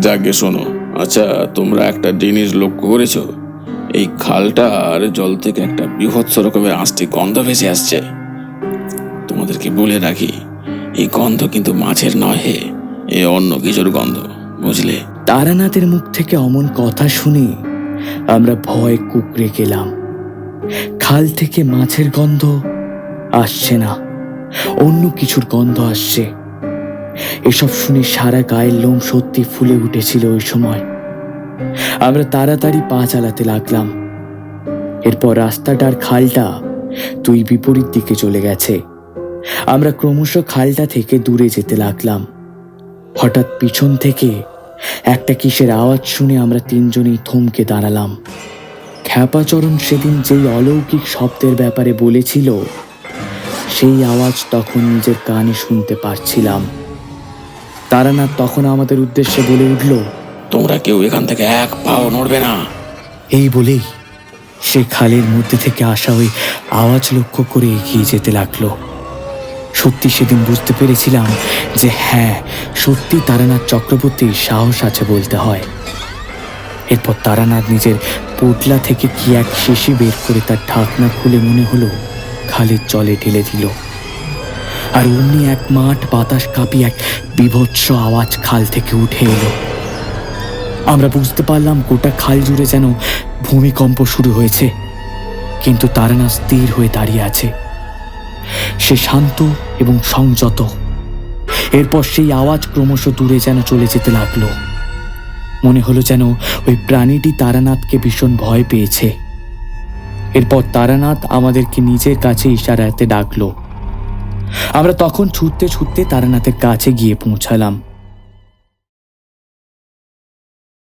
যাকে শোনো। আচ্ছা তোমরা একটা জিনিস লক্ষ্য করেছ? এই খালটার জল থেকে একটা বৃহৎ রকমের আঁশটি গন্ধ ভেসে আসছে। তোমাদেরকে বলে রাখি, এই গন্ধ কিন্তু মাছের নয় হে, এ অন্য কিছুর গন্ধ, বুঝলে? তারানাথের মুখ থেকে অমন কথা শুনে আমরা ভয় কুকড়ে গেলাম। খাল থেকে মাছের গন্ধ আসছে না, অন্য কিছুর গন্ধ আসছে। এসব শুনে সারা গায়ের লোম সত্যি ফুলে উঠেছিল ওই সময়। আমরা তাড়াতাড়ি পা চালাতে লাগলাম। এরপর রাস্তাটার খালটা দুই বিপরীত দিকে চলে গেছে। আমরা ক্রমশ খালটা থেকে দূরে যেতে লাগলাম। হঠাৎ পিছন থেকে একটা কিসের আওয়াজ শুনে আমরা তিনজনেই থমকে দাঁড়ালাম। খ্যাপাচরণ সেদিন যেই অলৌকিক শব্দের ব্যাপারে বলেছিল, সেই আওয়াজ তখন নিজের কানে শুনতে পারছিলাম। তারানাথ তখন আমাদের উদ্দেশ্যে বলে উঠল তোমরা কেউ এখান থেকে এক পাও নড়বে না। এই বলেই সে খালের মধ্যে থেকে আসা ওই আওয়াজ লক্ষ্য করে এগিয়ে যেতে লাগল। সত্যি সেদিন বুঝতে পেরেছিলাম যে হ্যাঁ সত্যি তারানাথ চক্রবর্তীর সাহস আছে বলতে হয়। এরপর তারানাথ নিজের পোটলা থেকে কি এক শিশি বের করে তার ঢাকনা খুলে মনে হলো খালের জলে ঢেলে দিল। আর অমনি এক মাঠ বাতাস কাঁপিয়ে এক বিভৎস আওয়াজ খাল থেকে উঠে এলো। আমরা বুঝতে পারলাম গোটা খাল জুড়ে যেন ভূমিকম্প শুরু হয়েছে, কিন্তু তারানা স্থির হয়ে দাঁড়িয়ে আছে। সে শান্ত এবং সংযত। এরপর সেই আওয়াজ ক্রমশ দূরে যেন চলে যেতে লাগল। মনে হলো যেন ওই প্রাণীটি তারানাথকে ভীষণ ভয় পেয়েছে। এরপর তারানাথ আমাদেরকে নিজের কাছে ইশারাতে ডাকলো। আমরা তখন ছুটতে ছুটতে তারানাথের কাছে গিয়ে পৌঁছালাম।